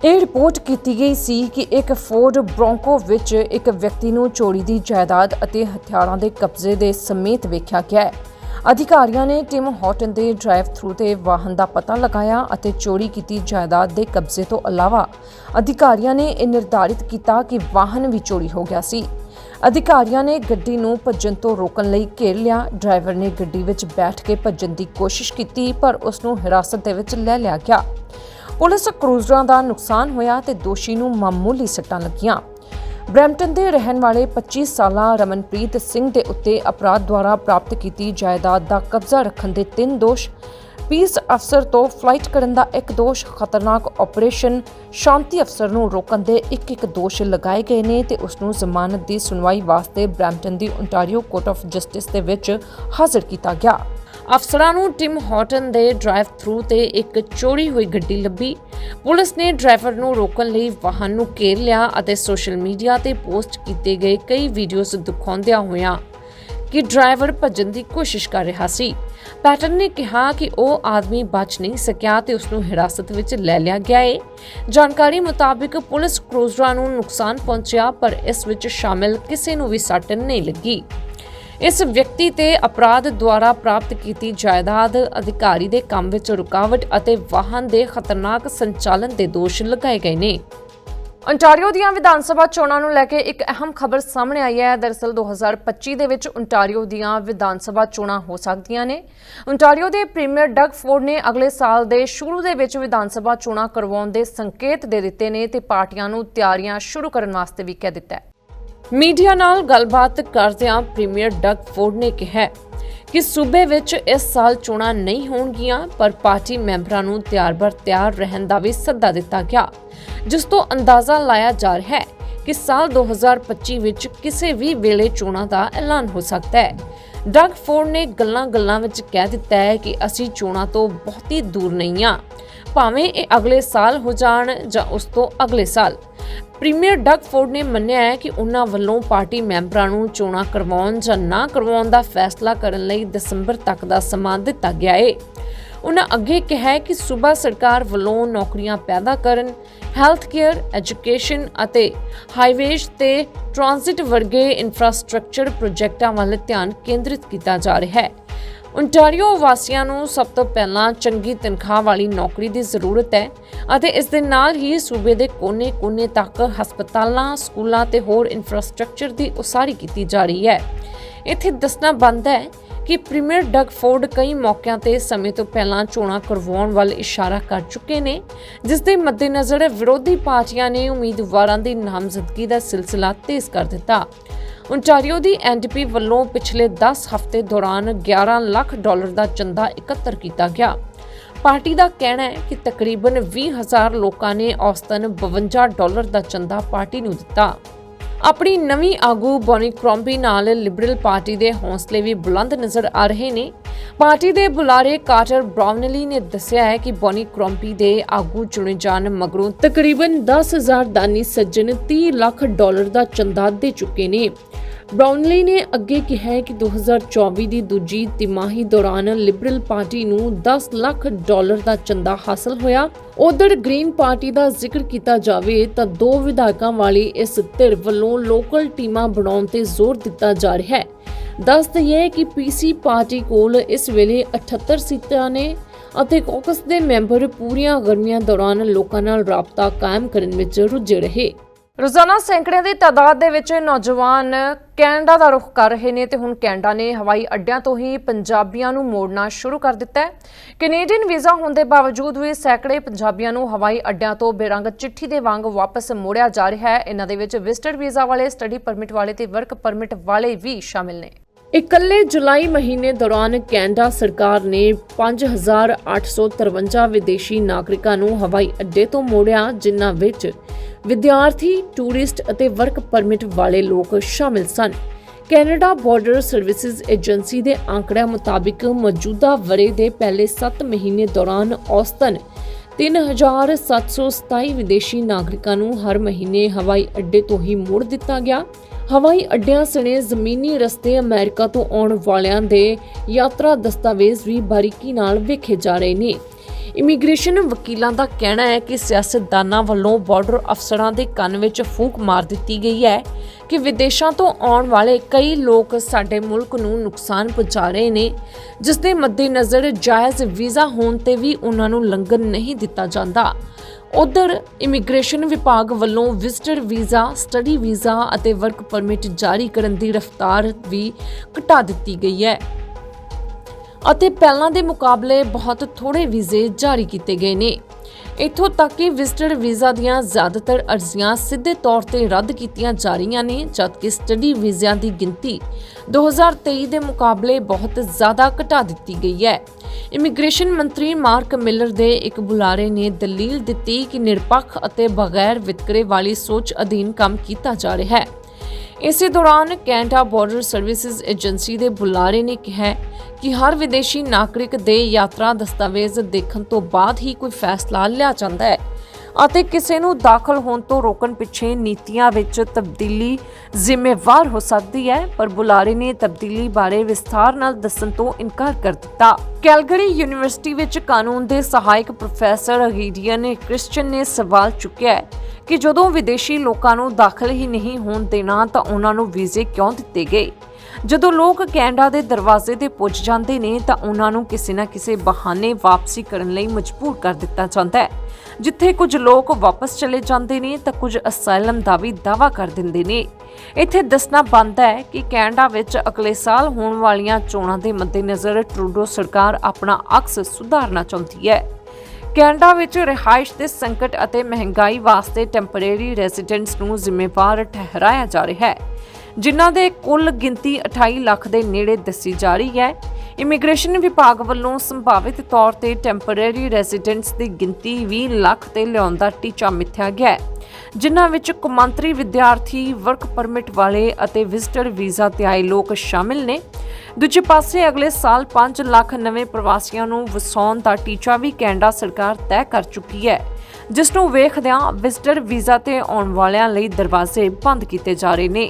ਇਹ ਰਿਪੋਰਟ ਕੀਤੀ ਗਈ ਸੀ ਕਿ ਇੱਕ ਫੋਰਡ ਬ੍ਰੋਂਕੋ ਵਿੱਚ ਇੱਕ ਵਿਅਕਤੀ ਨੂੰ ਚੋਰੀ ਦੀ ਜਾਇਦਾਦ ਅਤੇ ਹਥਿਆਰਾਂ ਦੇ ਕਬਜ਼ੇ ਦੇ ਸਮੇਤ ਵੇਖਿਆ ਗਿਆ ਹੈ। ਅਧਿਕਾਰੀਆਂ ਨੇ ਟਿਮ ਹੌਟਨ ਦੇ ਡਰਾਈਵ ਥਰੂ ਤੇ ਵਾਹਨ ਦਾ ਪਤਾ ਲਗਾਇਆ ਅਤੇ ਚੋਰੀ ਕੀਤੀ ਜਾਇਦਾਦ ਦੇ ਕਬਜ਼ੇ ਤੋਂ ਇਲਾਵਾ ਅਧਿਕਾਰੀਆਂ ਨੇ ਇਹ ਨਿਰਧਾਰਿਤ ਕੀਤਾ ਕਿ ਵਾਹਨ ਵੀ ਚੋਰੀ ਹੋ ਗਿਆ ਸੀ। ਅਧਿਕਾਰੀਆਂ ਨੇ ਗੱਡੀ ਨੂੰ ਭੱਜਣ ਤੋਂ ਰੋਕਣ ਲਈ ਘੇਰ ਲਿਆ। ਡਰਾਈਵਰ ਨੇ ਗੱਡੀ ਵਿੱਚ ਬੈਠ ਕੇ ਭੱਜਣ ਦੀ ਕੋਸ਼ਿਸ਼ ਕੀਤੀ, ਪਰ ਉਸ ਨੂੰ ਹਿਰਾਸਤ ਦੇ ਵਿੱਚ ਲੈ ਲਿਆ ਗਿਆ। ਪੁਲਿਸ ਕਰੂਜ਼ਰਾਂ ਦਾ ਨੁਕਸਾਨ ਹੋਇਆ ਤੇ ਦੋਸ਼ੀ ਨੂੰ ਮਾਮੂਲੀ ਸੱਟਾਂ ਲੱਗੀਆਂ। ਬ੍ਰੈਂਪਟਨ ਦੇ ਰਹਿਣ ਵਾਲੇ 25 ਸਾਲਾਂ ਰਮਨਪ੍ਰੀਤ ਸਿੰਘ ਦੇ ਉੱਤੇ ਅਪਰਾਧ ਦੁਆਰਾ ਪ੍ਰਾਪਤ ਕੀਤੀ ਜਾਇਦਾਦ ਦਾ ਕਬਜ਼ਾ ਰੱਖਣ ਦੇ ਤਿੰਨ ਦੋਸ਼, ਪੀਸ ਅਫਸਰ ਤੋਂ ਫਲਾਈਟ ਕਰਨ ਦਾ ਇੱਕ ਦੋਸ਼, ਖਤਰਨਾਕ ਆਪਰੇਸ਼ਨ ਸ਼ਾਂਤੀ ਅਫਸਰ ਨੂੰ ਰੋਕਣ ਦੇ ਇੱਕ ਇੱਕ ਦੋਸ਼ ਲਗਾਏ ਗਏ ਨੇ ਤੇ ਉਸ ਨੂੰ ਜ਼ਮਾਨਤ ਦੀ ਸੁਣਵਾਈ ਵਾਸਤੇ ਬ੍ਰੈਂਪਟਨ ਦੀ ਓਨਟਾਰੀਓ ਕੋਰਟ ਆਫ ਜਸਟਿਸ ਦੇ ਵਿੱਚ ਹਾਜ਼ਰ ਕੀਤਾ ਗਿਆ। ਅਫਸਰਾਂ ਨੂੰ ਟਿਮ ਹੌਟਨ ਦੇ ਡਰਾਈਵ ਥਰੂ ਤੇ ਇੱਕ ਚੋਰੀ ਹੋਈ ਗੱਡੀ ਲੱਭੀ। ਪੁਲਿਸ ਨੇ ਡਰਾਈਵਰ ਨੂੰ ਰੋਕਣ ਲਈ ਵਾਹਨ ਨੂੰ ਘੇਰ ਲਿਆ ਅਤੇ ਸੋਸ਼ਲ ਮੀਡੀਆ ਤੇ ਪੋਸਟ ਕੀਤੇ ਗਏ ਕਈ ਵੀਡੀਓਜ਼ ਦਿਖਾਉਂਦਿਆਂ ਹੋਇਆਂ ਕਿ ਡਰਾਈਵਰ ਭੱਜਣ ਦੀ ਕੋਸ਼ਿਸ਼ ਕਰ ਰਿਹਾ ਸੀ। ਪੈਟਰਨ ਨੇ ਕਿਹਾ ਕਿ ਉਹ ਆਦਮੀ ਬਚ ਨਹੀਂ ਸਕਿਆ ਤੇ ਉਸ ਨੂੰ ਹਿਰਾਸਤ ਵਿੱਚ ਲੈ ਲਿਆ ਗਿਆ ਹੈ ਜਾਣਕਾਰੀ ਮੁਤਾਬਿਕ ਪੁਲਿਸ ਕਰੂਜ਼ਰਾਂ ਨੂੰ ਨੁਕਸਾਨ ਪਹੁੰਚਿਆ, ਪਰ ਇਸ ਵਿੱਚ ਸ਼ਾਮਿਲ ਕਿਸੇ ਨੂੰ ਵੀ ਸੱਟ ਨਹੀਂ ਲੱਗੀ। ਇਸ ਵਿਅਕਤੀ ਤੇ ਅਪਰਾਧ ਦੁਆਰਾ ਪ੍ਰਾਪਤ ਕੀਤੀ ਜਾਇਦਾਦ ਅਧਿਕਾਰੀ ਦੇ ਕੰਮ ਵਿੱਚ ਰੁਕਾਵਟ ਅਤੇ ਵਾਹਨ ਦੇ ਖਤਰਨਾਕ ਸੰਚਾਲਨ ਦੇ ਦੋਸ਼ ਲਗਾਏ ਗਏ ਨੇ। ontario ਦੀਆਂ ਵਿਧਾਨ ਸਭਾ ਚੋਣਾਂ ਨੂੰ ਲੈ ਕੇ ਇੱਕ ਅਹਿਮ ਖਬਰ ਸਾਹਮਣੇ ਆਈ ਹੈ। ਦਰਅਸਲ 2025 ਦੇ ਵਿੱਚ ontario ਦੀਆਂ ਵਿਧਾਨ ਸਭਾ ਚੋਣਾਂ ਹੋ ਸਕਦੀਆਂ ਨੇ। ontario ਦੇ ਪ੍ਰੀਮੀਅਰ ਡਗ ਫੋਰਡ ਨੇ ਅਗਲੇ ਸਾਲ ਦੇ ਸ਼ੁਰੂ ਦੇ ਵਿੱਚ ਵਿਧਾਨ ਸਭਾ ਚੋਣਾਂ ਕਰਵਾਉਣ ਦੇ ਸੰਕੇਤ ਦੇ ਦਿੱਤੇ ਨੇ ਤੇ ਪਾਰਟੀਆਂ ਨੂੰ ਤਿਆਰੀਆਂ ਸ਼ੁਰੂ ਕਰਨ ਵਾਸਤੇ ਵੀ ਕਹਿ ਦਿੱਤਾ ਹੈ। ਮੀਡੀਆ ਨਾਲ ਗੱਲਬਾਤ ਕਰਦਿਆਂ ਪ੍ਰੀਮੀਅਰ ਡਗ ਫੋਰਡ ਨੇ ਕਿਹਾ ਕਿ ਸੂਬੇ ਵਿੱਚ ਇਸ ਸਾਲ ਚੋਣਾਂ ਨਹੀਂ ਹੋਣਗੀਆਂ, ਪਰ ਪਾਰਟੀ ਮੈਂਬਰਾਂ ਨੂੰ ਤਿਆਰ-ਬਰ ਤਿਆਰ ਰਹਿਣ ਦਾ ਵੀ ਸੱਦਾ ਦਿੱਤਾ ਗਿਆ, ਜਿਸ ਤੋਂ ਅੰਦਾਜ਼ਾ ਲਾਇਆ ਜਾ ਰਿਹਾ ਹੈ ਕਿ ਸਾਲ 2025 ਵਿੱਚ ਕਿਸੇ ਵੀ ਵੇਲੇ ਚੋਣਾਂ ਦਾ ਐਲਾਨ ਹੋ ਸਕਦਾ ਹੈ। ਡਗ ਫੋਰਡ ਨੇ ਗੱਲਾਂ-ਗੱਲਾਂ ਵਿੱਚ ਕਹਿ ਦਿੱਤਾ ਹੈ ਕਿ ਅਸੀਂ ਚੋਣਾਂ ਤੋਂ ਬਹੁਤੀ ਦੂਰ ਨਹੀਂ ਹਾਂ। ਭਾਵੇਂ ਇਹ ਅਗਲੇ ਸਾਲ ਹੋ ਜਾਣ ਜਾਂ ਉਸ ਤੋਂ ਅਗਲੇ ਸਾਲ। ਪ੍ਰੀਮੀਅਰ ਡਗ ਫੋਰਡ ਨੇ ਮੰਨਿਆ ਹੈ ਕਿ ਉਹਨਾਂ ਵੱਲੋਂ ਪਾਰਟੀ ਮੈਂਬਰਾਂ ਨੂੰ ਚੋਣਾਂ ਕਰਵਾਉਣ ਜਾਂ ਨਾ ਕਰਵਾਉਣ ਦਾ ਫੈਸਲਾ ਕਰਨ ਲਈ ਦਸੰਬਰ ਤੱਕ ਦਾ ਸਮਾਂ ਦਿੱਤਾ ਗਿਆ ਹੈ ਉਹਨਾਂ ਅੱਗੇ ਕਿਹਾ ਕਿ ਸੂਬਾ ਸਰਕਾਰ ਵੱਲੋਂ ਨੌਕਰੀਆਂ ਪੈਦਾ ਕਰਨ ਹੈਲਥ ਕੇਅਰ ਐਜੂਕੇਸ਼ਨ ਅਤੇ ਹਾਈਵੇਜ਼ ਤੇ ਟ੍ਰਾਂਜ਼ਿਟ ਵਰਗੇ ਇਨਫਰਾਸਟ੍ਰਕਚਰ ਪ੍ਰੋਜੈਕਟਾਂ ਵੱਲ ਧਿਆਨ ਕੇਂਦਰਿਤ ਕੀਤਾ ਜਾ ਰਿਹਾ ਹੈ। Ontario ਵਾਸੀਆਂ ਨੂੰ ਸਭ ਤੋਂ ਪਹਿਲਾਂ ਚੰਗੀ ਤਨਖਾਹ ਵਾਲੀ ਨੌਕਰੀ ਦੀ ਜ਼ਰੂਰਤ ਹੈ ਅਤੇ ਇਸ ਦੇ ਨਾਲ ਹੀ ਸੂਬੇ ਦੇ ਕੋਨੇ-ਕੋਨੇ ਤੱਕ ਹਸਪਤਾਲਾਂ, ਸਕੂਲਾਂ ਤੇ ਹੋਰ ਇਨਫਰਾਸਟ੍ਰਕਚਰ ਦੀ ਉਸਾਰੀ ਕੀਤੀ ਜਾ ਰਹੀ ਹੈ। ਇੱਥੇ ਦੱਸਣਾ ਬੰਦ ਹੈ ਕਿ ਪ੍ਰੀਮੀਅਰ ਡਗ ਫੋਰਡ ਕਈ ਮੌਕਿਆਂ ਤੇ ਸਮੇਂ ਤੋਂ ਪਹਿਲਾਂ ਚੋਣਾਂ ਕਰਵਾਉਣ ਵੱਲ ਇਸ਼ਾਰਾ ਕਰ ਚੁੱਕੇ ਨੇ, ਜਿਸ ਦੇ ਮੱਦੇਨਜ਼ਰ ਵਿਰੋਧੀ ਪਾਰਟੀਆਂ ਨੇ ਉਮੀਦਵਾਰਾਂ ਦੀ ਨਾਮਜ਼ਦਗੀ ਦਾ ਸਿਲਸਿਲਾ ਤੇਜ਼ ਕਰ ਦਿੱਤਾ। Ontario ਦੀ ਐਨਡੀਪੀ ਵੱਲੋਂ ਪਿਛਲੇ 10 ਹਫ਼ਤੇ ਦੌਰਾਨ 11 ਲੱਖ ਡਾਲਰ ਦਾ ਚੰਦਾ ਇਕੱਤਰ ਕੀਤਾ ਗਿਆ। ਪਾਰਟੀ ਦਾ ਕਹਿਣਾ ਹੈ ਕਿ ਤਕਰੀਬਨ 20000 ਲੋਕਾਂ ਨੇ ਔਸਤਨ 52 ਡਾਲਰ ਦਾ ਚੰਦਾ ਪਾਰਟੀ ਨੂੰ ਦਿੱਤਾ। ਆਪਣੀ ਨਵੀਂ ਆਗੂ ਬੋਨੀ ਕ੍ਰੋਂਬੀ ਨਾਲ ਲਿਬਰਲ ਪਾਰਟੀ ਦੇ ਹੌਸਲੇ ਵੀ ਬੁਲੰਦ ਨਜ਼ਰ ਆ ਰਹੇ ਨੇ। ਪਾਰਟੀ ਦੇ ਬੁਲਾਰੇ ਕਾਰਟਰ ਬ੍ਰਾਊਨਲੀ ਨੇ ਦੱਸਿਆ ਹੈ ਕਿ ਬੋਨੀ ਕ੍ਰੋਂਬੀ ਦੇ ਆਗੂ ਚੁਣੇ ਜਾਣ ਮਗਰੋਂ ਤਕਰੀਬਨ 10000 ਦਾਨੀ ਸੱਜਣ 30 ਲੱਖ ਡਾਲਰ ਦਾ ਚੰਦਾ ਦੇ ਚੁੱਕੇ ਨੇ। ਬ੍ਰਾਊਨਲੀ ਨੇ ਅੱਗੇ ਕਿਹਾ ਹੈ ਕਿ 2024 ਦੀ ਦੂਜੀ ਤਿਮਾਹੀ ਦੌਰਾਨ ਲਿਬਰਲ ਪਾਰਟੀ ਨੂੰ 10 ਲੱਖ ਡਾਲਰ ਦਾ ਚੰਦਾ ਹਾਸਲ ਹੋਇਆ। ਉਧਰ ਗ੍ਰੀਨ ਪਾਰਟੀ ਦਾ ਜ਼ਿਕਰ ਕੀਤਾ ਜਾਵੇ ਤਾਂ ਦੋ ਵਿਧਾਇਕਾਂ ਵਾਲੀ ਇਸ ਧਿਰ ਵੱਲੋਂ ਲੋਕਲ ਟੀਮਾਂ ਬਣਾਉਣ ਤੇ ਜ਼ੋਰ ਦਿੱਤਾ ਜਾ ਰਿਹਾ ਹੈ। ਦੱਸ ਦਈਏ ਕਿ ਪੀਸੀ ਪਾਰਟੀ ਕੋਲ ਇਸ ਵੇਲੇ 78 ਸੀਟਾਂ ਨੇ ਅਤੇ ਕਾਂਗਰਸ ਦੇ ਮੈਂਬਰ ਪੂਰੀਆਂ ਗਰਮੀਆਂ ਦੌਰਾਨ ਲੋਕਾਂ ਨਾਲ ਰਾਬਤਾ ਕਾਇਮ ਕਰਨ ਵਿੱਚ ਰੁੱਝੇ ਰਹੇ। ਰੋਜ਼ਾਨਾ ਸੈਂਕੜਿਆਂ ਦੀ ਤਾਦਾਦ ਦੇ ਵਿੱਚ ਨੌਜਵਾਨ ਕੈਨੇਡਾ ਦਾ ਰੁਖ ਕਰ ਰਹੇ ਨੇ ਤੇ ਹੁਣ ਕੈਨੇਡਾ ਨੇ ਹਵਾਈ ਅੱਡਿਆਂ ਤੋਂ ਹੀ ਪੰਜਾਬੀਆਂ ਨੂੰ ਮੋੜਨਾ ਸ਼ੁਰੂ ਕਰ ਦਿੱਤਾ ਹੈ। ਕੈਨੇਡੀਅਨ ਵੀਜ਼ਾ ਹੋਣ ਦੇ ਬਾਵਜੂਦ ਵੀ ਸੈਂਕੜੇ ਪੰਜਾਬੀਆਂ ਨੂੰ ਹਵਾਈ ਅੱਡਿਆਂ ਤੋਂ ਬੇਰੰਗ ਚਿੱਠੀ ਦੇ ਵਾਂਗ ਵਾਪਸ ਮੋੜਿਆ ਜਾ ਰਿਹਾ ਹੈ। ਇਹਨਾਂ ਦੇ ਵਿੱਚ ਵਿਜ਼ਟਰ ਵੀਜ਼ਾ ਵਾਲੇ, ਸਟੱਡੀ ਪਰਮਿਟ ਵਾਲੇ ਤੇ ਵਰਕ ਪਰਮਿਟ ਵਾਲੇ ਵੀ ਸ਼ਾਮਿਲ ਨੇ। ਇਕੱਲੇ ਜੁਲਾਈ ਮਹੀਨੇ ਦੌਰਾਨ ਕੈਨੇਡਾ ਸਰਕਾਰ ਨੇ 5853 ਵਿਦੇਸ਼ੀ ਨਾਗਰਿਕਾਂ ਨੂੰ ਹਵਾਈ ਅੱਡੇ ਤੋਂ ਮੋੜਿਆ, ਜਿਨ੍ਹਾਂ ਵਿੱਚ ਵਿਦਿਆਰਥੀ, ਟੂਰਿਸਟ ਅਤੇ ਵਰਕ ਪਰਮਿਟ ਵਾਲੇ ਲੋਕ ਸ਼ਾਮਿਲ ਸਨ। ਕੈਨੇਡਾ ਬਾਰਡਰ ਸਰਵਿਸਿਜ਼ ਏਜੰਸੀ ਦੇ ਅੰਕੜਿਆਂ ਮੁਤਾਬਿਕ ਮੌਜੂਦਾ ਵਰੇ ਦੇ ਪਹਿਲੇ 7 ਮਹੀਨੇ ਦੌਰਾਨ ਔਸਤਨ 3727 ਵਿਦੇਸ਼ੀ ਨਾਗਰਿਕਾਂ ਨੂੰ ਹਰ ਮਹੀਨੇ ਹਵਾਈ ਅੱਡੇ ਤੋਂ ਹੀ ਮੋੜ ਦਿੱਤਾ ਗਿਆ। ਹਵਾਈ ਅੱਡਿਆਂ ਸਣੇ ਜ਼ਮੀਨੀ ਰਸਤੇ ਅਮਰੀਕਾ ਤੋਂ ਆਉਣ ਵਾਲਿਆਂ ਦੇ ਯਾਤਰਾ ਦਸਤਾਵੇਜ਼ ਵੀ ਬਾਰੀਕੀ ਨਾਲ ਵੇਖੇ ਜਾ ਰਹੇ ਨੇ। ਇਮੀਗ੍ਰੇਸ਼ਨ ਵਕੀਲਾਂ ਦਾ ਕਹਿਣਾ ਹੈ ਕਿ ਸਿਆਸਤਦਾਨਾਂ ਵੱਲੋਂ ਬਾਰਡਰ ਅਫਸਰਾਂ ਦੇ ਕੰਨ ਵਿੱਚ ਫੂਕ ਮਾਰ ਦਿੱਤੀ ਗਈ ਹੈ ਕਿ ਵਿਦੇਸ਼ਾਂ ਤੋਂ ਆਉਣ ਵਾਲੇ ਕਈ ਲੋਕ ਸਾਡੇ ਮੁਲਕ ਨੂੰ ਨੁਕਸਾਨ ਪਹੁੰਚਾ ਰਹੇ ਨੇ, ਜਿਸ ਦੇ ਮੱਦੇਨਜ਼ਰ ਜਾਇਜ਼ ਵੀਜ਼ਾ ਹੋਣ ਤੇ ਵੀ ਉਹਨਾਂ ਨੂੰ ਲੰਘਣ ਨਹੀਂ ਦਿੱਤਾ ਜਾਂਦਾ। ਉਧਰ ਇਮੀਗ੍ਰੇਸ਼ਨ ਵਿਭਾਗ ਵੱਲੋਂ ਵਿਜ਼ਟਰ ਵੀਜ਼ਾ ਸਟੱਡੀ ਵੀਜ਼ਾ ਅਤੇ ਵਰਕ ਪਰਮਿਟ ਜਾਰੀ ਕਰਨ ਦੀ ਰਫ਼ਤਾਰ ਵੀ ਘਟਾ ਦਿੱਤੀ ਗਈ ਹੈ। ਅਤੇ ਪਹਿਲਾਂ ਦੇ ਮੁਕਾਬਲੇ ਬਹੁਤ ਥੋੜੇ ਵੀਜ਼ੇ ਜਾਰੀ ਕੀਤੇ ਗਏ ਨੇ। ਇੱਥੋਂ ਤੱਕ ਕਿ ਵਿਜ਼ਟਰ ਵੀਜ਼ਾ ਦੀਆਂ ਜ਼ਿਆਦਾਤਰ ਅਰਜ਼ੀਆਂ ਸਿੱਧੇ ਤੌਰ ਤੇ ਰੱਦ ਕੀਤੀਆਂ ਜਾ ਰਹੀਆਂ ਨੇ, ਜਦਕਿ ਸਟੱਡੀ ਵੀਜ਼ਿਆਂ ਦੀ ਗਿਣਤੀ 2023 ਦੇ ਮੁਕਾਬਲੇ ਬਹੁਤ ਜ਼ਿਆਦਾ ਘਟਾ ਦਿੱਤੀ ਗਈ ਹੈ। ਇਮੀਗ੍ਰੇਸ਼ਨ ਮੰਤਰੀ ਮਾਰਕ ਮਿਲਰ ਦੇ ਇੱਕ ਬੁਲਾਰੇ ਨੇ ਦਲੀਲ ਦਿੱਤੀ ਕਿ ਨਿਰਪੱਖ ਅਤੇ ਬਗੈਰ ਵਿਤਕਰੇ ਵਾਲੀ ਸੋਚ ਅਧੀਨ ਕੰਮ ਕੀਤਾ ਜਾ ਰਿਹਾ ਹੈ। ਇਸੇ ਦੌਰਾਨ ਕੈਨੇਡਾ ਬਾਰਡਰ ਸਰਵਿਸਿਜ਼ ਏਜੰਸੀ ਦੇ ਬੁਲਾਰੇ ਨੇ ਕਿਹਾ ਕਿ ਹਰ ਵਿਦੇਸ਼ੀ ਨਾਗਰਿਕ ਦੇ ਯਾਤਰਾ ਦਸਤਾਵੇਜ਼ ਦੇਖਣ ਤੋਂ ਬਾਅਦ ਹੀ ਕੋਈ ਫੈਸਲਾ ਲਿਆ ਜਾਂਦਾ ਹੈ। ਅਤੇ ਕਿਸੇ ਨੂੰ ਦਾਖਲ ਹੋਣ ਤੋਂ ਰੋਕਣ ਪਿੱਛੇ ਨੀਤੀਆਂ ਵਿੱਚ ਤਬਦੀਲੀ ਜ਼ਿੰਮੇਵਾਰ ਹੋ ਸਕਦੀ ਹੈ, ਪਰ ਬੁਲਾਰੇ ਨੇ ਤਬਦੀਲੀ ਬਾਰੇ ਵਿਸਥਾਰ ਨਾਲ ਦੱਸਣ ਤੋਂ ਇਨਕਾਰ ਕਰ ਦਿੱਤਾ। ਕੈਲਗਰੀ ਯੂਨੀਵਰਸਿਟੀ ਵਿੱਚ ਕਾਨੂੰਨ ਦੇ ਸਹਾਇਕ ਪ੍ਰੋਫੈਸਰ ਅਗੀਡੀਅਨ ਕ੍ਰਿਸਚਨ ਨੇ ਸਵਾਲ ਚੁੱਕਿਆ ਹੈ ਕਿ ਜਦੋਂ ਵਿਦੇਸ਼ੀ ਲੋਕਾਂ ਨੂੰ ਦਾਖਲ ਹੀ ਨਹੀਂ ਹੋਣ ਦੇਣਾ ਤਾਂ ਉਹਨਾਂ ਨੂੰ ਵੀਜ਼ੇ ਕਿਉਂ ਦਿੱਤੇ ਗਏ? ਜਦੋਂ ਲੋਕ ਕੈਨੇਡਾ ਦੇ ਦਰਵਾਜ਼ੇ ਤੇ ਪੁੱਜ ਜਾਂਦੇ ਨੇ ਤਾਂ ਉਹਨਾਂ ਨੂੰ ਕਿਸੇ ਨਾ ਕਿਸੇ ਬਹਾਨੇ ਵਾਪਸੀ ਕਰਨ ਲਈ ਮਜਬੂਰ ਕਰ ਦਿੱਤਾ ਜਾਂਦਾ ਹੈ। ਜਿੱਥੇ ਕੁਝ ਲੋਕ ਵਾਪਸ ਚਲੇ ਜਾਂਦੇ ਨੇ ਤਾਂ ਕੁਝ ਅਸਾਈਲਮ ਦਾ ਵੀ ਦਾਵਾ ਕਰ ਦਿੰਦੇ ਨੇ। ਇੱਥੇ ਦੱਸਣਾ ਬਣਦਾ ਹੈ ਕਿ ਕੈਨੇਡਾ ਵਿੱਚ ਅਗਲੇ ਸਾਲ ਹੋਣ ਵਾਲੀਆਂ ਚੋਣਾਂ ਦੇ ਮੱਦੇਨਜ਼ਰ ਟਰੂਡੋ ਸਰਕਾਰ ਆਪਣਾ ਅਕਸ ਸੁਧਾਰਨਾ ਚਾਹੁੰਦੀ ਹੈ। ਕੈਨੇਡਾ ਵਿੱਚ ਰਿਹਾਇਸ਼ ਦੇ ਸੰਕਟ ਅਤੇ ਮਹਿੰਗਾਈ ਵਾਸਤੇ ਟੈਂਪਰੇਰੀ ਰੈਜ਼ੀਡੈਂਟਸ ਨੂੰ ਜ਼ਿੰਮੇਵਾਰ ਠਹਿਰਾਇਆ ਜਾ ਰਿਹਾ ਹੈ। ਜਿਨ੍ਹਾਂ ਦੇ ਕੁੱਲ ਗਿਣਤੀ 28 ਲੱਖ ਦੇ ਨੇੜੇ ਦੱਸੀ ਜਾ ਰਹੀ ਹੈ। ਇਮੀਗ੍ਰੇਸ਼ਨ ਵਿਭਾਗ ਵੱਲੋਂ ਸੰਭਾਵਿਤ ਤੌਰ ਤੇ ਟੈਂਪਰੇਰੀ ਰੈਜ਼ੀਡੈਂਟਸ ਦੀ ਗਿਣਤੀ 20 ਲੱਖ ਤੇ ਲਿਆਉਣ ਦਾ ਟੀਚਾ ਮਿੱਥਿਆ ਗਿਆ ਹੈ, ਜਿਨ੍ਹਾਂ ਵਿੱਚ ਕੌਮਾਂਤਰੀ ਵਿਦਿਆਰਥੀ, ਵਰਕ ਪਰਮਿਟ ਵਾਲੇ ਅਤੇ ਵਿਜ਼ਟਰ ਵੀਜ਼ਾ ਤੇ ਆਏ ਲੋਕ ਸ਼ਾਮਿਲ ਨੇ। ਦੂਜੇ ਪਾਸੇ ਅਗਲੇ ਸਾਲ 5 ਲੱਖ ਨਵੇਂ ਪ੍ਰਵਾਸੀਆਂ ਨੂੰ ਵਸਾਉਣ ਦਾ ਟੀਚਾ ਵੀ ਕੈਨੇਡਾ ਸਰਕਾਰ ਤੈਅ ਕਰ ਚੁੱਕੀ ਹੈ, ਜਿਸ ਨੂੰ ਵੇਖਦਿਆਂ ਵਿਜ਼ਟਰ ਵੀਜ਼ਾ ਤੇ ਆਉਣ ਵਾਲਿਆਂ ਲਈ ਦਰਵਾਜ਼ੇ ਬੰਦ ਕੀਤੇ ਜਾ ਰਹੇ ਨੇ।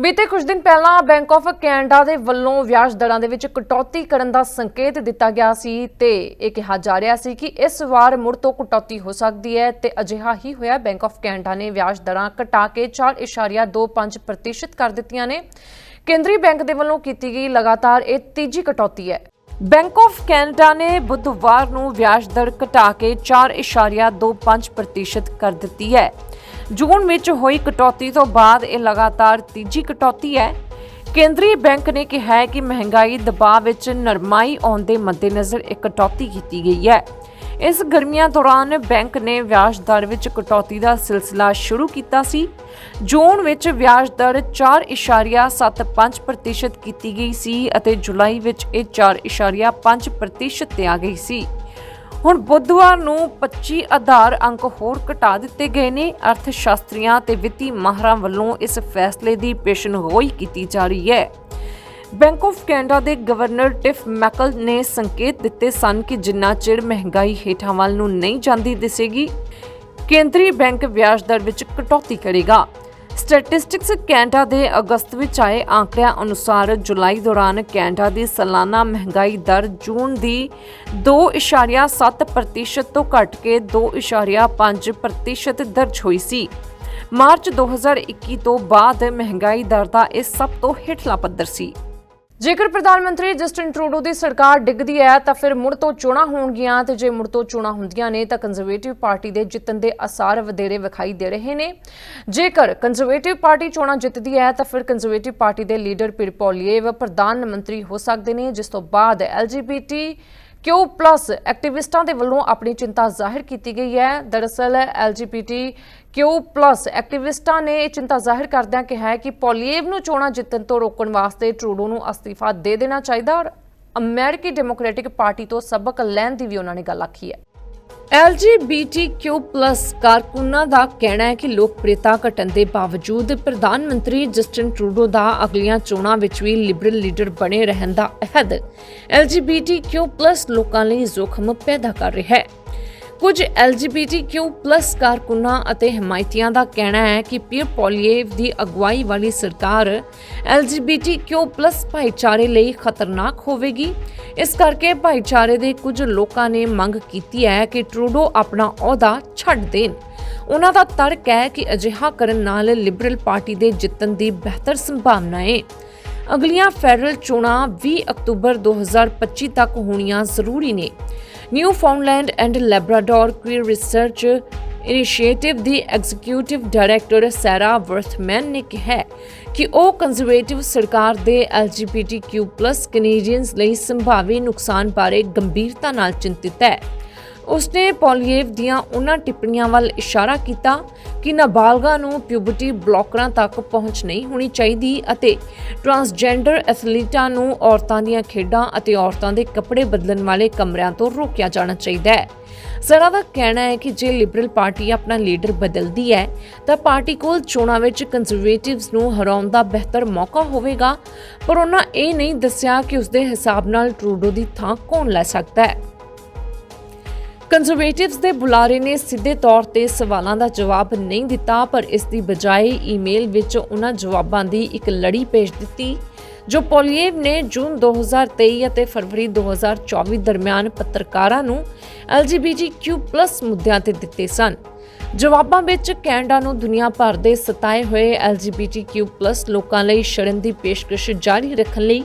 ਬੀਤੇ ਕੁਝ ਦਿਨ ਪਹਿਲਾਂ ਬੈਂਕ ਆਫ ਕੈਨੇਡਾ ਦੇ ਵੱਲੋਂ ਵਿਆਜ ਦਰਾਂ ਦੇ ਵਿੱਚ ਕਟੌਤੀ ਕਰਨ ਦਾ ਸੰਕੇਤ ਦਿੱਤਾ ਗਿਆ ਸੀ ਤੇ ਇਹ ਕਿਹਾ ਜਾ ਰਿਹਾ ਸੀ ਕਿ ਇਸ ਵਾਰ ਮੁੜ ਤੋਂ ਕਟੌਤੀ ਹੋ ਸਕਦੀ ਹੈ ਤੇ ਅਜਿਹਾ ਹੀ ਹੋਇਆ। ਬੈਂਕ ਆਫ ਕੈਨੇਡਾ ਨੇ ਵਿਆਜ ਦਰਾਂ ਘਟਾ ਕੇ 4.25% ਕਰ ਦਿੱਤੀਆਂ ਨੇ। ਕੇਂਦਰੀ ਬੈਂਕ ਦੇ ਵੱਲੋਂ ਕੀਤੀ ਗਈ ਲਗਾਤਾਰ ਇਹ ਤੀਜੀ ਕਟੌਤੀ ਹੈ। ਬੈਂਕ ਆਫ ਕੈਨੇਡਾ ਨੇ ਬੁੱਧਵਾਰ ਨੂੰ ਵਿਆਜ ਦਰ ਘਟਾ ਕੇ 4.25% ਕਰ ਦਿੱਤੀ ਹੈ। ਜੂਨ ਵਿੱਚ ਹੋਈ ਕਟੌਤੀ ਤੋਂ ਬਾਅਦ ਇਹ ਲਗਾਤਾਰ ਤੀਜੀ ਕਟੌਤੀ ਹੈ। ਕੇਂਦਰੀ ਬੈਂਕ ਨੇ ਕਿਹਾ ਹੈ ਕਿ ਮਹਿੰਗਾਈ ਦਬਾਅ ਵਿੱਚ ਨਰਮਾਈ ਆਉਣ ਦੇ ਮੱਦੇਨਜ਼ਰ ਇਹ ਕਟੌਤੀ ਕੀਤੀ ਗਈ ਹੈ। ਇਸ ਗਰਮੀਆਂ ਦੌਰਾਨ ਬੈਂਕ ਨੇ ਵਿਆਜ ਦਰ ਵਿੱਚ ਕਟੌਤੀ ਦਾ ਸਿਲਸਿਲਾ ਸ਼ੁਰੂ ਕੀਤਾ ਸੀ। ਜੂਨ ਵਿੱਚ ਵਿਆਜ ਦਰ 4.75% ਕੀਤੀ ਗਈ ਸੀ ਅਤੇ ਜੁਲਾਈ ਵਿੱਚ ਇਹ 4.5% ਤੇ ਆ ਗਈ ਸੀ। ਹੁਣ ਬੁੱਧਵਾਰ ਨੂੰ 25 ਆਧਾਰ ਅੰਕ ਹੋਰ ਘਟਾ ਦਿੱਤੇ ਗਏ ਨੇ। ਅਰਥ ਸ਼ਾਸਤਰੀਆਂ ਤੇ ਵਿੱਤੀ ਮਾਹਰਾਂ ਵੱਲੋਂ ਇਸ ਫੈਸਲੇ ਦੀ ਪੇਸ਼ਨਗੋਈ ਕੀਤੀ ਜਾ ਰਹੀ ਹੈ। ਬੈਂਕ ਆਫ ਕੈਨੇਡਾ ਦੇ ਗਵਰਨਰ ਟਿਫ ਮੈਕਲ ਨੇ ਸੰਕੇਤ ਦਿੱਤੇ ਸਨ ਕਿ ਜਿੰਨਾ ਚਿਰ ਮਹਿੰਗਾਈ ਹੇਠਾਂ ਵੱਲ ਨੂੰ ਨਹੀਂ ਜਾਂਦੀ ਦਿਸੇਗੀ, ਕੇਂਦਰੀ ਬੈਂਕ ਵਿਆਜ ਦਰ ਵਿੱਚ ਕਟੌਤੀ ਕਰੇਗਾ। ਸਟੈਟਿਸਟਿਕਸ ਕੈਨੇਡਾ ਦੇ ਅਗਸਤ ਵਿੱਚ ਆਏ ਆંકੜਿਆਂ ਅਨੁਸਾਰ ਜੁਲਾਈ ਦੌਰਾਨ ਕੈਨੇਡਾ ਦੀ ਸਾਲਾਨਾ ਮਹਿੰਗਾਈ ਦਰ ਜੂਨ ਦੀ 2.7% ਤੋਂ ਘਟ ਕੇ 2.5% ਦਰਜ ਹੋਈ ਸੀ। ਮਾਰਚ 2021 ਤੋਂ ਬਾਅਦ ਮਹਿੰਗਾਈ ਦਰ ਦਾ ਇਹ ਸਭ ਤੋਂ ਹੇਠਲਾ ਪੱਧਰ ਸੀ। ਜੇਕਰ ਪ੍ਰਧਾਨ ਮੰਤਰੀ ਜਸਟਿਨ ਟਰੂਡੋ ਦੀ ਸਰਕਾਰ ਡਿੱਗਦੀ ਹੈ ਤਾਂ ਫਿਰ ਮੁੜ ਤੋਂ ਚੋਣਾਂ ਹੋਣਗੀਆਂ ਤੇ ਜੇ ਮੁੜ ਤੋਂ ਚੋਣਾਂ ਹੁੰਦੀਆਂ ਨੇ ਤਾਂ ਕੰਜ਼ਰਵੇਟਿਵ ਪਾਰਟੀ ਦੇ ਜਿੱਤਣ ਦੇ ਅਸਾਰ ਵਧੇਰੇ ਵਿਖਾਈ ਦੇ ਰਹੇ ਨੇ। ਜੇਕਰ ਕੰਜ਼ਰਵੇਟਿਵ ਪਾਰਟੀ ਚੋਣਾਂ ਜਿੱਤਦੀ ਹੈ ਤਾਂ ਫਿਰ ਕੰਜ਼ਰਵੇਟਿਵ ਪਾਰਟੀ ਦੇ ਲੀਡਰ ਪਿਰਪੋਲੀਏਵ ਪ੍ਰਧਾਨ ਮੰਤਰੀ ਹੋ ਸਕਦੇ ਨੇ, ਜਿਸ ਤੋਂ ਬਾਅਦ ਐਲਜੀਬੀਟੀ ਕਿਊ ਪਲੱਸ ਐਕਟਿਵਿਸਟਾਂ ਦੇ ਵੱਲੋਂ ਆਪਣੀ ਚਿੰਤਾ ਜ਼ਾਹਿਰ ਕੀਤੀ ਗਈ ਹੈ? ਦਰਅਸਲ ਐਲਜੀਬੀਟੀ ਕਿਊ ਪਲੱਸ ਐਕਟਿਵਿਸਟਾਂ ਨੇ ਇਹ ਚਿੰਤਾ ਜ਼ਾਹਿਰ ਕਰਦਿਆਂ ਕਿਹਾ ਹੈ ਕਿ ਪੋਲੀਏਵ ਨੂੰ ਚੋਣਾਂ ਜਿੱਤਣ ਤੋਂ ਰੋਕਣ ਵਾਸਤੇ ਟਰੂਡੋ ਨੂੰ ਅਸਤੀਫਾ ਦੇ ਦੇਣਾ ਚਾਹੀਦਾ ਔਰ ਅਮਰੀਕੀ ਡੈਮੋਕ੍ਰੈਟਿਕ ਪਾਰਟੀ ਤੋਂ ਸਬਕ ਲੈਣ ਦੀ ਵੀ ਉਹਨਾਂ ਨੇ ਗੱਲ ਆਖੀ ਹੈ। LGBTQ+ ਕਾਰਕੁਨਾਂ ਦਾ ਕਹਿਣਾ ਹੈ ਕਿ ਲੋਕਪ੍ਰਿਯਤਾ ਘਟਣ ਦੇ ਬਾਵਜੂਦ ਪ੍ਰਧਾਨ ਮੰਤਰੀ ਜਸਟਿਨ ਟਰੂਡੋ ਦਾ ਅਗਲੀਆਂ ਚੋਣਾਂ ਵਿੱਚ ਵੀ ਲਿਬਰਲ ਲੀਡਰ ਬਣੇ ਰਹਿਣ ਦਾ ਅਹਿਦ। LGBTQ+ ਲੋਕਾਂ ਲਈ ਜ਼ੋਖਮ ਪੈਦਾ ਕਰ ਰਿਹਾ ਹੈ। ਕੁਝ LGBTQ+ ਕਾਰਕੁਨਾਂ ਅਤੇ ਹਮਾਇਤੀਆਂ ਦਾ ਕਹਿਣਾ ਹੈ ਕਿ ਪੀਰ ਪੋਲੀਏਵ ਦੀ ਅਗਵਾਈ ਵਾਲੀ ਸਰਕਾਰ LGBTQ+ ਭਾਈਚਾਰੇ ਲਈ ਖਤਰਨਾਕ ਹੋਵੇਗੀ। ਇਸ ਕਰਕੇ ਭਾਈਚਾਰੇ ਦੇ ਕੁਝ ਲੋਕਾਂ ਨੇ ਮੰਗ ਕੀਤੀ ਹੈ ਕਿ ਟਰੂਡੋ ਆਪਣਾ ਅਹੁਦਾ ਛੱਡ ਦੇਣ। ਉਹਨਾਂ ਦਾ ਤਰਕ ਹੈ ਕਿ ਅਜਿਹਾ ਕਰਨ ਨਾਲ ਲਿਬਰਲ ਪਾਰਟੀ ਦੇ ਜਿੱਤਣ ਦੀ ਬਿਹਤਰ ਸੰਭਾਵਨਾ ਹੈ। ਅਗਲੀਆਂ ਫੈਡਰਲ ਚੋਣਾਂ 20 ਅਕਤੂਬਰ 2025 ਤੱਕ ਹੋਣੀਆਂ ਜ਼ਰੂਰੀ ਨੇ। Newfoundland and Labrador queer research initiative the executive director Sarah ਵਰਥਮੈਨ ਨੇ ਕਿਹਾ ਕਿ ਉਹ ਕੰਜ਼ਰਵੇਟਿਵ ਸਰਕਾਰ ਦੇ LGBTQ+ ਕੈਨੇਡੀਅਨਸ ਲਈ ਸੰਭਾਵੀ ਨੁਕਸਾਨ ਬਾਰੇ ਗੰਭੀਰਤਾ ਨਾਲ ਚਿੰਤਿਤ ਹੈ। ਉਸਨੇ ਪੋਲੀਏਵ ਦੀਆਂ ਉਹਨਾਂ ਟਿੱਪਣੀਆਂ ਵੱਲ ਇਸ਼ਾਰਾ ਕੀਤਾ ਕਿ ਨਾਬਾਲਗਾ ਨੂੰ ਪਿਊਬਰਟੀ ਬਲੌਕਰਾਂ ਤੱਕ ਪਹੁੰਚ ਨਹੀਂ ਹੋਣੀ ਚਾਹੀਦੀ ਅਤੇ ਟਰਾਂਸਜੈਂਡਰ ਐਥਲੀਟਾਂ ਨੂੰ ਔਰਤਾਂ ਦੀਆਂ ਖੇਡਾਂ ਅਤੇ ਔਰਤਾਂ ਦੇ ਕੱਪੜੇ ਬਦਲਣ ਵਾਲੇ ਕਮਰਿਆਂ ਤੋਂ ਰੋਕਿਆ ਜਾਣਾ ਚਾਹੀਦਾ ਹੈ। ਜ਼ਰਾ ਦਾ ਕਹਿਣਾ ਹੈ ਕਿ ਜੇ ਲਿਬਰਲ ਪਾਰਟੀ ਆਪਣਾ ਲੀਡਰ ਬਦਲਦੀ ਹੈ, ਤਾਂ ਪਾਰਟੀ ਕੋਲ ਚੋਣਾਂ ਵਿੱਚ ਕੰਜ਼ਰਵੇਟਿਵਸ ਨੂੰ ਹਰਾਉਣ ਦਾ ਬਿਹਤਰ ਮੌਕਾ ਹੋਵੇਗਾ, ਪਰ ਉਹਨਾਂ ਇਹ ਨਹੀਂ ਦੱਸਿਆ ਕਿ ਉਸਦੇ ਹਿਸਾਬ ਨਾਲ ਟਰੂਡੋ ਦੀ ਥਾਂ ਕੌਣ ਲੈ ਸਕਦਾ ਹੈ। ਕੰਜ਼ਰਵੇਟਿਵਸ ਦੇ ਬੁਲਾਰੇ ਨੇ ਸਿੱਧੇ ਤੌਰ ਤੇ ਸਵਾਲਾਂ ਦਾ ਜਵਾਬ ਨਹੀਂ ਦਿੱਤਾ, ਪਰ ਇਸ ਦੀ ਬਜਾਏ ਈਮੇਲ ਵਿੱਚ ਉਹਨਾਂ ਜਵਾਬਾਂ ਦੀ ਇੱਕ ਲੜੀ ਭੇਜ ਦਿੱਤੀ। ਜੋ ਪੋਲੀਏਵ ਨੇ ਜੂਨ 2023 ਅਤੇ ਫਰਵਰੀ 2024 ਦਰਮਿਆਨ ਪੱਤਰਕਾਰਾਂ ਨੂੰ LGBTQ+ ਮੁੱਦਿਆਂ ਤੇ ਦਿੱਤੇ ਸਨ। ਜਵਾਬਾਂ ਵਿੱਚ ਕੈਨੇਡਾ ਨੂੰ ਦੁਨੀਆ ਭਰ ਦੇ ਸਤਾਏ ਹੋਏ LGBTQ+ ਲੋਕਾਂ ਲਈ ਸ਼ਰਨ ਦੀ ਪੇਸ਼ਕਸ਼ ਜਾਰੀ ਰੱਖਣ ਲਈ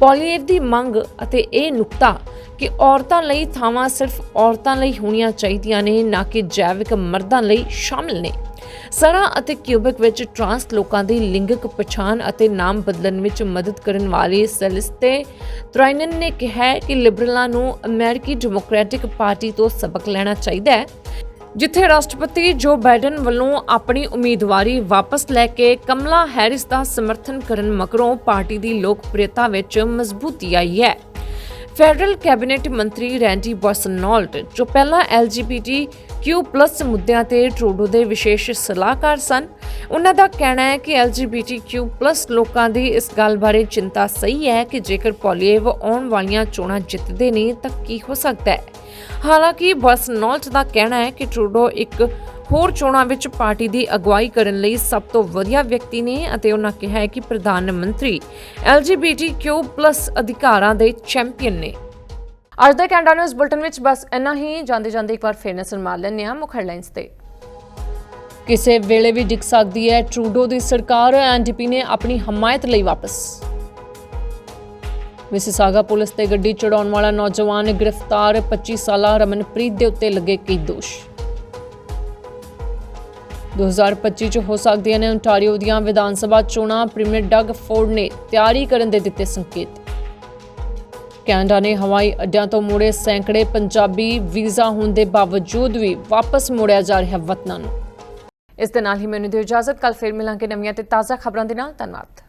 ਪੋਲੀਏਵ ਦੀ ਮੰਗ ਅਤੇ ਇਹ ਨੁਕਤਾ ਕਿ ਔਰਤਾਂ ਲਈ ਥਾਵਾਂ ਸਿਰਫ ਔਰਤਾਂ ਲਈ ਹੋਣੀਆਂ ਚਾਹੀਦੀਆਂ ਨੇ, ਨਾ ਕਿ ਜੈਵਿਕ ਮਰਦਾਂ ਲਈ ਸ਼ਾਮਿਲ ਨੇ। ਸਰਾ ਅਤੇ ਕਿਊਬਿਕ ਵਿੱਚ ਟਰਾਂਸ ਲੋਕਾਂ ਦੀ ਲਿੰਗਕ ਪਛਾਣ ਅਤੇ ਨਾਮ ਬਦਲਣ ਵਿੱਚ ਮਦਦ ਕਰਨ ਵਾਲੇ ਸੈਲਿਸਤੇ ਤ੍ਰਾਈਨਨ ਨੇ ਕਿਹਾ ਕਿ ਲਿਬਰਲਾਂ ਨੂੰ ਅਮਰੀਕੀ ਡੈਮੋਕ੍ਰੈਟਿਕ ਪਾਰਟੀ ਤੋਂ ਸਬਕ ਲੈਣਾ ਚਾਹੀਦਾ ਹੈ, ਜਿੱਥੇ ਰਾਸ਼ਟਰਪਤੀ ਜੋ ਬਾਈਡਨ ਵੱਲੋਂ ਆਪਣੀ ਉਮੀਦਵਾਰੀ ਵਾਪਸ ਲੈ ਕੇ ਕਮਲਾ ਹੈਰਿਸ ਦਾ ਸਮਰਥਨ ਕਰਨ ਮਗਰੋਂ ਪਾਰਟੀ ਦੀ ਲੋਕਪ੍ਰਿਯਤਾ ਵਿੱਚ ਮਜ਼ਬੂਤੀ ਆਈ ਹੈ। ਫੈਡਰਲ ਕੈਬਨਿਟ ਮੰਤਰੀ ਰੈਂਡੀ ਬੋਸਨੋਲਟ ਜੋ ਪਹਿਲਾਂ LGBTQ+ ਮੁੱਦਿਆਂ ਤੇ ਟਰੂਡੋ ਦੇ ਵਿਸ਼ੇਸ਼ ਸਲਾਹਕਾਰ ਸਨ, ਉਹਨਾਂ ਦਾ ਕਹਿਣਾ ਹੈ ਕਿ LGBTQ+ ਲੋਕਾਂ ਦੀ ਇਸ ਗੱਲ ਬਾਰੇ ਚਿੰਤਾ ਸਹੀ ਹੈ ਕਿ ਜੇਕਰ ਪੋਲੀਏਵ ਆਉਣ ਵਾਲੀਆਂ ਚੋਣਾਂ ਜਿੱਤਦੇ ਨੇ ਤਾਂ ਕੀ ਹੋ ਸਕਦਾ ਹੈ। ਹਾਲਾਂਕਿ ਬੋਸਨੋਲਟ ਦਾ ਕਹਿਣਾ ਹੈ ਕਿ ਟਰੂਡੋ ਇੱਕ ਹੋਰ ਚੋਣਾਂ ਵਿੱਚ ਪਾਰਟੀ ਦੀ ਅਗਵਾਈ ਕਰਨ ਲਈ ਸਭ ਤੋਂ ਵਧੀਆ ਵਿਅਕਤੀ ਨੇ ਅਤੇ ਉਹਨਾਂ ਕਿਹਾ ਕਿ ਪ੍ਰਧਾਨ ਮੰਤਰੀ LGBTQ+ ਅਧਿਕਾਰਾਂ ਦੇ ਚੈਂਪੀਅਨ ਨੇ। ਅੱਜ ਦਾ ਕੈਨੇਡਾ ਨਿਊਜ਼ ਬੁਲਟਨ ਵਿੱਚ ਬਸ ਇੰਨਾ ਹੀ। ਜਾਂਦੇ ਜਾਂਦੇ ਇੱਕ ਵਾਰ ਫੇਰ ਨਜ਼ਰ ਮਾਰ ਲੈਂਦੇ ਹਾਂ ਮੁੱਖ ਹੈਡਲਾਈਨਸ ਤੇ। ਕਿਸੇ ਵੇਲੇ ਵੀ ਡਿੱਗ ਸਕਦੀ ਹੈ ਟਰੂਡੋ ਦੀ ਸਰਕਾਰ। ਐਨਡੀਪੀ ਨੇ ਆਪਣੀ ਹਮਾਇਤ ਲਈ ਵਾਪਸ। ਮਿਸਿਸਾਗਾ ਪੁਲਿਸ ਤੇ ਗੱਡੀ ਚੜਾਉਣ ਵਾਲਾ ਨੌਜਵਾਨ ਗ੍ਰਿਫਤਾਰ। 25 ਸਾਲਾ ਰਮਨਪ੍ਰੀਤ ਦੇ ਉੱਤੇ ਲੱਗੇ ਕਈ ਦੋਸ਼। 2025 ਚ ਹੋ ਸਕਦੀਆਂ ਨੇ ਓਨਟਾਰੀਓ ਦੀਆਂ ਵਿਧਾਨ ਸਭਾ ਚੋਣਾਂ। ਪ੍ਰੀਮੀਅਰ ਡਗ ਫੋਰਡ ਨੇ ਤਿਆਰੀ ਕਰਨ ਦੇ ਦਿੱਤੇ ਸੰਕੇਤ। ਕੈਨੇਡਾ ਨੇ ਹਵਾਈ ਅੱਡਿਆਂ ਤੋਂ ਮੁੜੇ ਸੈਂਕੜੇ ਪੰਜਾਬੀ ਵੀਜ਼ਾ ਹੋਣ ਦੇ ਬਾਵਜੂਦ ਵੀ ਵਾਪਸ ਮੋੜਿਆ ਜਾ ਰਿਹਾ ਵਤਨਾਂ ਨੂੰ। ਇਸ ਦੇ ਨਾਲ ਹੀ ਮੈਨੂੰ ਦਿਓ ਇਜਾਜ਼ਤ। ਕੱਲ ਫੇਰ ਮਿਲਾਂਗੇ ਨਵੀਆਂ ਤੇ ਤਾਜ਼ਾ ਖਬਰਾਂ ਦੇ ਨਾਲ। ਧੰਨਵਾਦ।